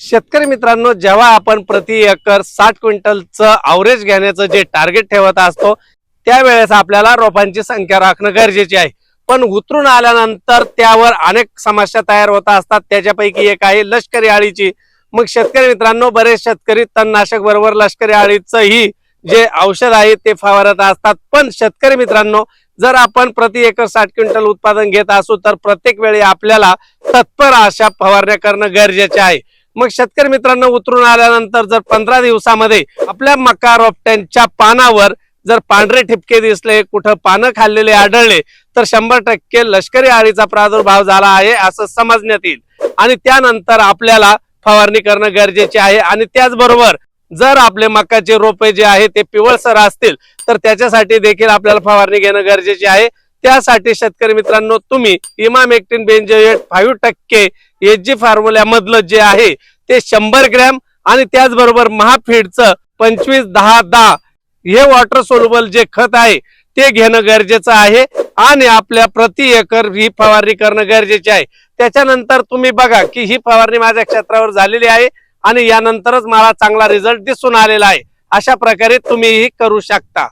शेतकरी मित्रांनो जेव्हा आपण प्रति एकर साठ क्विंटलचं अवरेज घेण्याचं जे टार्गेट ठेवत असतो त्यावेळेस आपल्याला रोपांची संख्या राखणं गरजेचे आहे. पण उतरून आल्यानंतर त्यावर अनेक समस्या तयार होत असतात. त्याच्यापैकी एक आहे लष्करी आळीची. मग शेतकरी मित्रांनो बरेच शेतकरी तणनाशक बरोबर लष्करी आळीचंही जे औषध आहे ते फवारत असतात. पण शेतकरी मित्रांनो जर आपण प्रति एकर साठ क्विंटल उत्पादन घेत असू तर प्रत्येक वेळी आपल्याला तत्पर अशा फवारण्या करणं गरजेचे आहे. मग शेतकरी मित्रांनो उतरून आल्यानंतर जर पंधरा दिवसामध्ये आपल्या मका रोपट्यांच्या पानावर जर पांढरे ठिपके दिसले कुठं पानं खाल्लेले आढळले तर शंभर टक्के लष्करी आळीचा प्रादुर्भाव झाला आहे असं समजण्यात येईल. आणि त्यानंतर आपल्याला फवारणी करणं गरजेचे आहे. आणि त्याचबरोबर जर आपले मकाचे रोपे जे आहे ते पिवळसर असतील तर त्याच्यासाठी देखील आपल्याला फवारणी घेणं गरजेचे आहे. त्यासाठी शेतकरी मित्रांनो तुम्ही इमाम इमामेक्टिन बेंजोएट फाईव्ह टक्के एच जी फॉर्म्युल्यामधलं जे आहे ते शंभर ग्रॅम आणि त्याचबरोबर महाफीडचं पंचवीस दहा दहा. हे वॉटर सोल्युबल जे खत आहे ते घेणं गरजेचं आहे आणि आपल्या प्रति एकर ही फवारणी करणं गरजेचे आहे. त्याच्यानंतर तुम्ही बघा की ही फवारणी माझ्या क्षेत्रावर झालेली आहे आणि यानंतरच मला चांगला रिझल्ट दिसून आलेला आहे. अशा प्रकारे तुम्ही ही करू शकता.